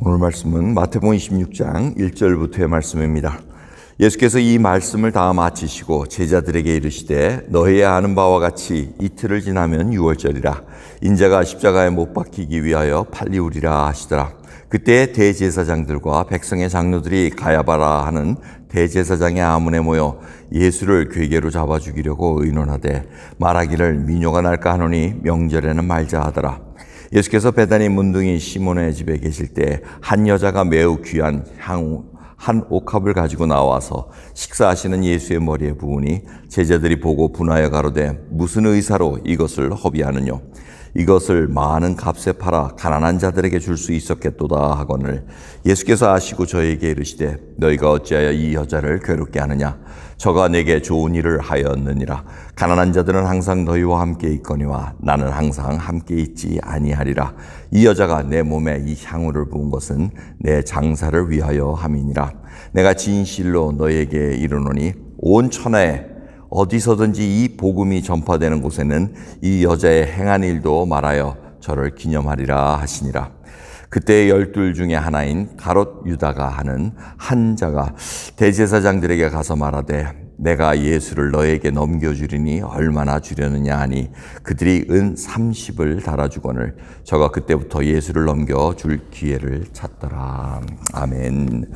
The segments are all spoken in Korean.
오늘 말씀은 마태복음 26장 1절부터의 말씀입니다. 예수께서 이 말씀을 다 마치시고 제자들에게 이르시되 너희 아는 바와 같이 이틀을 지나면 유월절이라 인자가 십자가에 못 박히기 위하여 팔리우리라 하시더라. 그때 대제사장들과 백성의 장로들이 가야바라 하는 대제사장의 아문에 모여 예수를 괴계로 잡아 죽이려고 의논하되 말하기를 민요가 날까 하노니 명절에는 말자 하더라. 예수께서 베다니 문둥이 시몬의 집에 계실 때 한 여자가 매우 귀한 향 한 옥합을 가지고 나와서 식사하시는 예수의 머리에 부으니 제자들이 보고 분하여 가로되 무슨 의사로 이것을 허비하느뇨 이것을 많은 값에 팔아 가난한 자들에게 줄 수 있었겠도다 하거늘 예수께서 아시고 저에게 이르시되 너희가 어찌하여 이 여자를 괴롭게 하느냐? 저가 내게 좋은 일을 하였느니라. 가난한 자들은 항상 너희와 함께 있거니와 나는 항상 함께 있지 아니하리라. 이 여자가 내 몸에 이 향후를 부은 것은 내 장사를 위하여 함이니라. 내가 진실로 너에게 이르노니 온 천하에 어디서든지 이 복음이 전파되는 곳에는 이 여자의 행한 일도 말하여 저를 기념하리라 하시니라. 그때 열둘 중에 하나인 가롯 유다가 하는 한 자가 대제사장들에게 가서 말하되 내가 예수를 너에게 넘겨주리니 얼마나 주려느냐 하니 그들이 은 30을 달아주거늘 저가 그때부터 예수를 넘겨줄 기회를 찾더라. 아멘.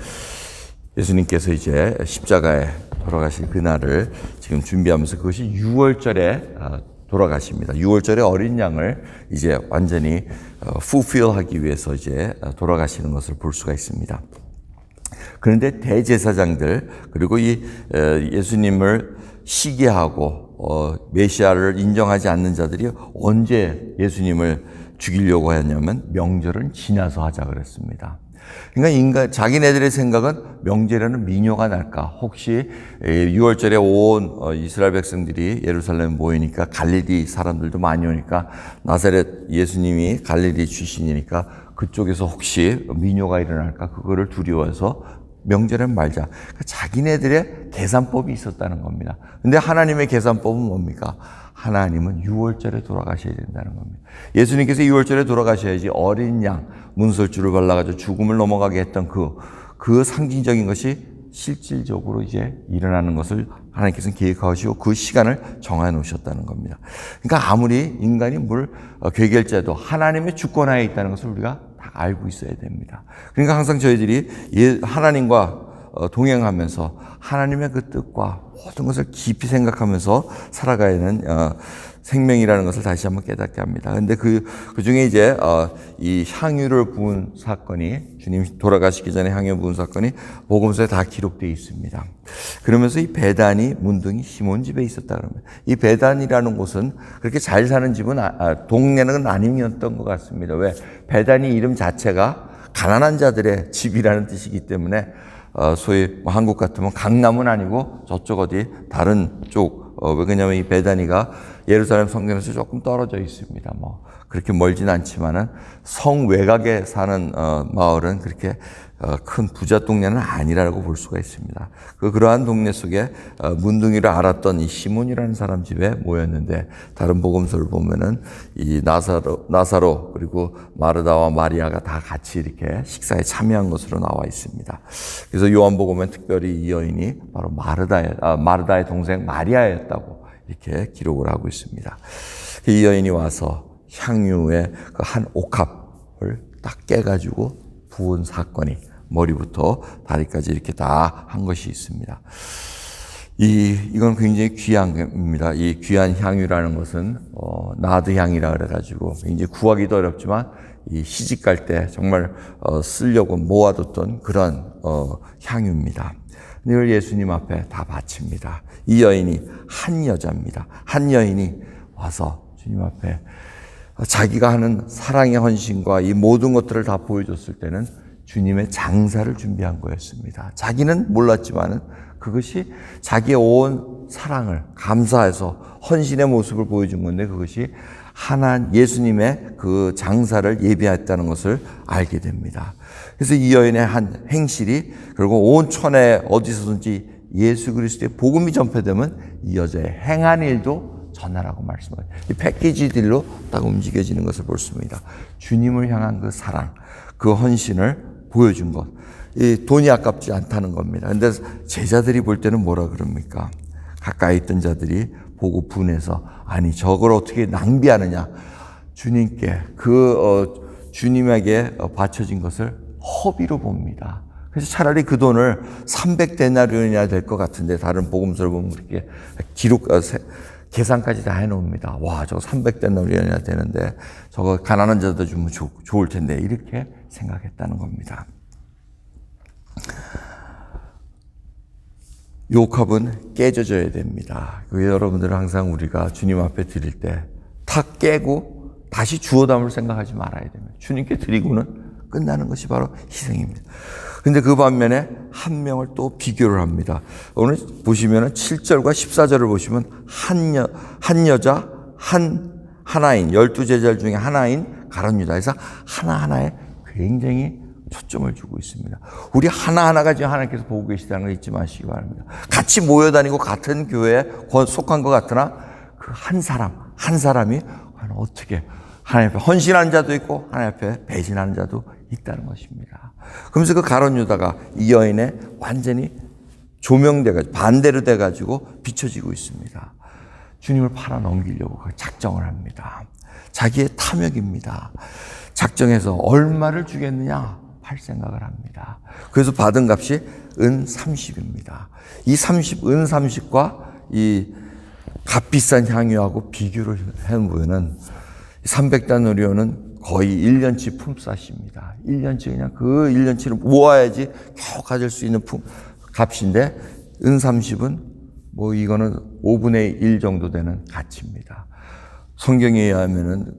예수님께서 이제 십자가에 돌아가실 그날을 지금 준비하면서 그것이 6월절에 돌아가십니다. 6월절에 어린 양을 이제 완전히 fulfill 하기 위해서 이제 돌아가시는 것을 볼 수가 있습니다. 그런데 대제사장들 그리고 이 예수님을 시기하고 어, 메시아를 인정하지 않는 자들이 언제 예수님을 죽이려고 하냐면 명절은 지나서 하자 그랬습니다. 그러니까 인간 자기네들의 생각은 명절에는 미녀가 날까? 혹시 6월절에 온 어, 이스라엘 백성들이 예루살렘 모이니까 갈릴리 사람들도 많이 오니까 나사렛 예수님이 갈릴리 출신이니까 그쪽에서 혹시 미녀가 일어날까? 그거를 두려워해서 명절엔 말자. 그러니까 자기네들의 계산법이 있었다는 겁니다. 근데 하나님의 계산법은 뭡니까? 하나님은 6월절에 돌아가셔야 된다는 겁니다. 예수님께서 6월절에 돌아가셔야지 어린 양, 문설주를 발라가지고 죽음을 넘어가게 했던 그, 그 상징적인 것이 실질적으로 이제 일어나는 것을 하나님께서는 계획하시고 그 시간을 정해 놓으셨다는 겁니다. 그러니까 아무리 인간이 뭘 괴결제도 하나님의 주권하에 있다는 것을 우리가 다 알고 있어야 됩니다. 그러니까 항상 저희들이 예, 하나님과 어, 동행하면서 하나님의 그 뜻과 모든 것을 깊이 생각하면서 살아가야 하는 어, 생명이라는 것을 다시 한번 깨닫게 합니다. 근데 그, 그 중에 이제, 어, 이 향유를 부은 사건이, 주님 돌아가시기 전에 향유 부은 사건이 복음서에 다 기록되어 있습니다. 그러면서 이 배단이 문둥이 시몬 집에 있었다 그러면, 이 배단이라는 곳은 그렇게 잘 사는 집은, 아, 아, 동네는 아니었던 것 같습니다. 왜? 배단이 이름 자체가 가난한 자들의 집이라는 뜻이기 때문에, 어, 소위 뭐 한국 같으면 강남은 아니고 저쪽 어디 다른 쪽, 어, 왜냐면 이 배단이가 예루살렘 성전에서 조금 떨어져 있습니다. 뭐 그렇게 멀진 않지만은 성 외곽에 사는 어, 마을은 그렇게 어, 큰 부자 동네는 아니라고 볼 수가 있습니다. 그 그러한 동네 속에 어, 문둥이를 알았던 이 시몬이라는 사람 집에 모였는데 다른 복음서를 보면은 이 나사로 나사로 그리고 마르다와 마리아가 다 같이 이렇게 식사에 참여한 것으로 나와 있습니다. 그래서 요한복음에 특별히 이 여인이 바로 마르다의 아, 마르다의 동생 마리아였다고 이렇게 기록을 하고 있습니다. 이 여인이 와서 향유의 그 한 옥합을 딱 깨가지고 부은 사건이 머리부터 다리까지 이렇게 다 한 것이 있습니다. 이, 이건 굉장히 귀한 겁니다. 이 귀한 향유라는 것은, 어, 나드 향이라 그래가지고, 굉장히 구하기도 어렵지만, 이 시집 갈 때 정말, 어, 쓰려고 모아뒀던 그런, 어, 향유입니다. 늘 예수님 앞에 다 바칩니다. 이 여인이 한 여자입니다. 한 여인이 와서 주님 앞에 자기가 하는 사랑의 헌신과 이 모든 것들을 다 보여줬을 때는 주님의 장사를 준비한 거였습니다. 자기는 몰랐지만은 그것이 자기의 온 사랑을 감사해서 헌신의 모습을 보여준 건데 그것이 하나 예수님의 그 장사를 예비했다는 것을 알게 됩니다. 그래서 이 여인의 한 행실이 그리고 온 천에 어디서든지 예수 그리스도의 복음이 전파되면 이 여자의 행한 일도 전하라고 말씀하요. 이 패키지 딜로 딱 움직여지는 것을 볼수 있습니다. 주님을 향한 그 사랑, 그 헌신을 보여준 것. 이 돈이 아깝지 않다는 겁니다. 근데 제자들이 볼 때는 뭐라 그럽니까? 가까이 있던 자들이 보고 분해서 아니 저걸 어떻게 낭비하느냐? 주님께 그 어, 주님에게 어, 바쳐진 것을 허비로 봅니다. 그래서 차라리 그 돈을 300데나리온이나 될 것 같은데 다른 복음서를 보면 그렇게 기록 어, 세- 계산까지 다 해놓습니다. 와, 저거 300데나리온이나 되는데 저거 가난한 자도 주면 좋, 좋을 텐데 이렇게 생각했다는 겁니다. 요 컵은 깨져져야 됩니다. 그 여러분들은 항상 우리가 주님 앞에 드릴 때 탁 깨고 다시 주워 담을 생각하지 말아야 됩니다. 주님께 드리고는 끝나는 것이 바로 희생입니다. 근데 그 반면에 한 명을 또 비교를 합니다. 오늘 보시면은 7절과 14절을 보시면 한 여, 한 여자, 한 하나인, 열두 제자 중에 하나인 가론 유다에서 하나하나에 굉장히 초점을 주고 있습니다. 우리 하나하나가 지금 하나님께서 보고 계시다는 걸 잊지 마시기 바랍니다. 같이 모여 다니고 같은 교회에 속한 것 같으나 그 한 사람, 한 사람이 어떻게 하나님 앞에 헌신하는 자도 있고 하나님 앞에 배신하는 자도 있다는 것입니다. 그러면서 그 가론 유다가 이 여인의 완전히 조명돼가지고 반대로 돼가지고 비춰지고 있습니다. 주님을 팔아 넘기려고 그 작정을 합니다. 자기의 탐욕입니다. 작정해서 얼마를 주겠느냐 팔 생각을 합니다. 그래서 받은 값이 은 30입니다. 이 30, 은 30과 이 값비싼 향유하고 비교를 해보면은 300다누리오는 거의 1년치 품삯입니다. 1년치 그냥 그 1년치를 모아야지 겨우 가질 수 있는 품, 값인데 은 30은 뭐 이거는 5분의 1 정도 되는 가치입니다. 성경에 의하면은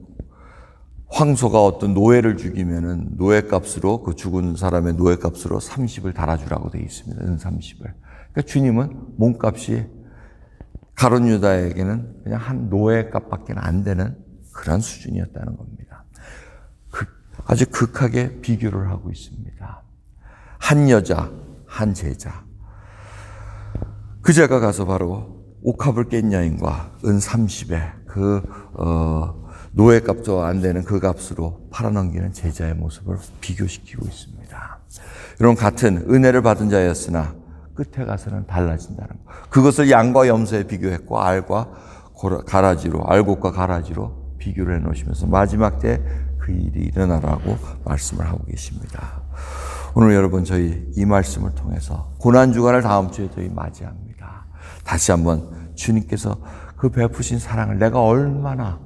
황소가 어떤 노예를 죽이면은 노예 값으로 그 죽은 사람의 노예 값으로 30을 달아주라고 되어 있습니다. 은 30을. 그러니까 주님은 몸값이 가론 유다에게는 그냥 한 노예 값밖에 안 되는 그런 수준이었다는 겁니다. 극- 아주 극하게 비교를 하고 있습니다. 한 여자, 한 제자. 그 제가 가서 바로 옥합을 깬 여인과 은 30에 그 어, 노예 값도 안 되는 그 값으로 팔아넘기는 제자의 모습을 비교시키고 있습니다. 여러분 같은 은혜를 받은 자였으나 끝에 가서는 달라진다는 것. 그것을 양과 염소에 비교했고 알과 가라지로 알곡과 가라지로 비교를 해놓으시면서 마지막 때 그 일이 일어나라고 말씀을 하고 계십니다. 오늘 여러분 저희 이 말씀을 통해서 고난 주간을 다음 주에 저희 맞이합니다. 다시 한번 주님께서 그 베푸신 사랑을 내가 얼마나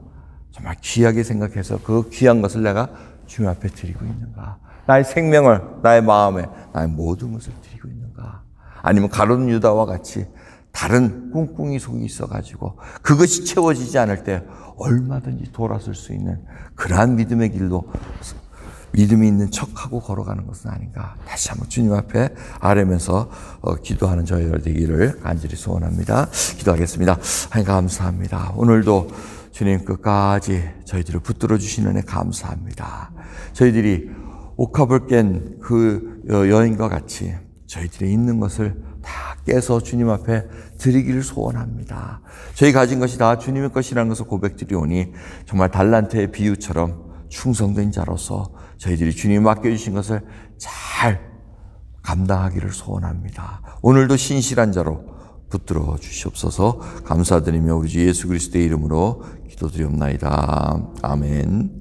정말 귀하게 생각해서 그 귀한 것을 내가 주님 앞에 드리고 있는가? 나의 생명을, 나의 마음에, 나의 모든 것을 드리고 있는가? 아니면 가론 유다와 같이 다른 꿍꿍이 속이 있어가지고 그것이 채워지지 않을 때 얼마든지 돌아설 수 있는 그러한 믿음의 길로 믿음이 있는 척하고 걸어가는 것은 아닌가. 다시 한번 주님 앞에 아뢰면서 어, 기도하는 저희가 되기를 간절히 소원합니다. 기도하겠습니다. 하나님 감사합니다. 오늘도 주님 끝까지 저희들을 붙들어 주시는 애 감사합니다. 저희들이 옥합을 깬 그 여인과 같이 저희들이 있는 것을 다 깨서 주님 앞에 드리기를 소원합니다. 저희 가진 것이 다 주님의 것이라는 것을 고백드리오니 정말 달란트의 비유처럼 충성된 자로서 저희들이 주님 맡겨주신 것을 잘 감당하기를 소원합니다. 오늘도 신실한 자로 붙들어 주시옵소서 감사드리며 우리 주 예수 그리스도의 이름으로 기도드리옵나이다. 아멘.